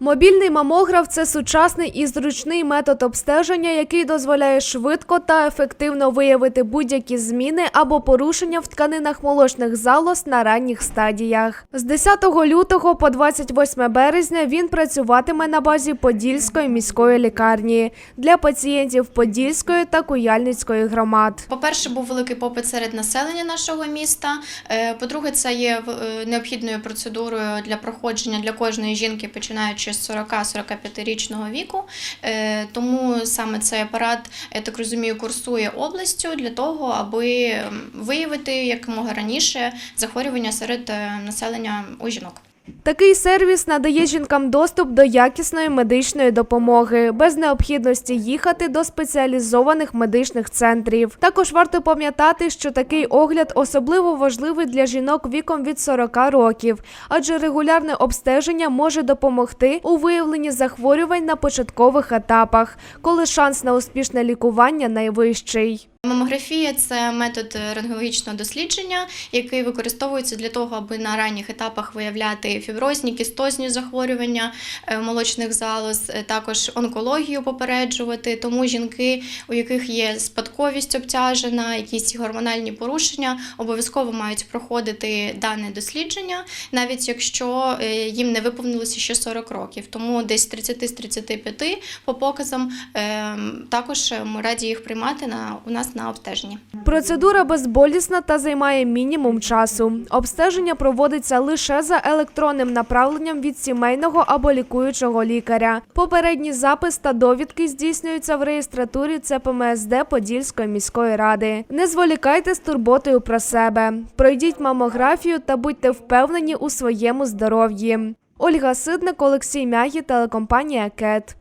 Мобільний мамограф це сучасний і зручний метод обстеження, який дозволяє швидко та ефективно виявити будь-які зміни або порушення в тканинах молочних залоз на ранніх стадіях. З 10 лютого по 28 березня він працюватиме на базі Подільської міської лікарні для пацієнтів Подільської та Куяльницької громад. По-перше, був великий попит серед населення нашого міста. Е, По-друге, це є е, необхідною процедурою для проходження для кожної жінки, починаючи з 40-45 річного віку. Е, Тому саме цей апарат, я так розумію, курсує областю для того, аби виявити якомога раніше захворювання серед е, населення у жінок. Такий сервіс надає жінкам доступ до якісної медичної допомоги без необхідності їхати до спеціалізованих медичних центрів. Також варто пам'ятати, що такий огляд особливо важливий для жінок віком від 40 років, адже регулярне обстеження може допомогти у виявленні захворювань на початкових етапах, коли шанс на успішне лікування найвищий. Мамографія це метод рентгенологічного дослідження, який використовується для того, аби на ранніх етапах виявляти фіброзні, кістозні захворювання е, молочних залоз, е, також онкологію попереджувати. Тому жінки, у яких є спадковість обтяжена, якісь гормональні порушення, обов'язково мають проходити дане дослідження, навіть якщо е, їм не виповнилося ще 40 років. Тому десь з 30 з 35 по показам е, також ми раді їх приймати на у нас на обстеженні. Процедура безболісна та займає мінімум часу. Обстеження проводиться лише за електронним направленням від сімейного або лікуючого лікаря. Попередній запис та довідки здійснюються в реєстратурі ЦПМСД Подільської міської ради. Не зволікайте з турботою про себе. Пройдіть мамографію та будьте впевнені у своєму здоров'ї. Ольга Сидник, Олексій Мягі, телекомпанія КЕТ.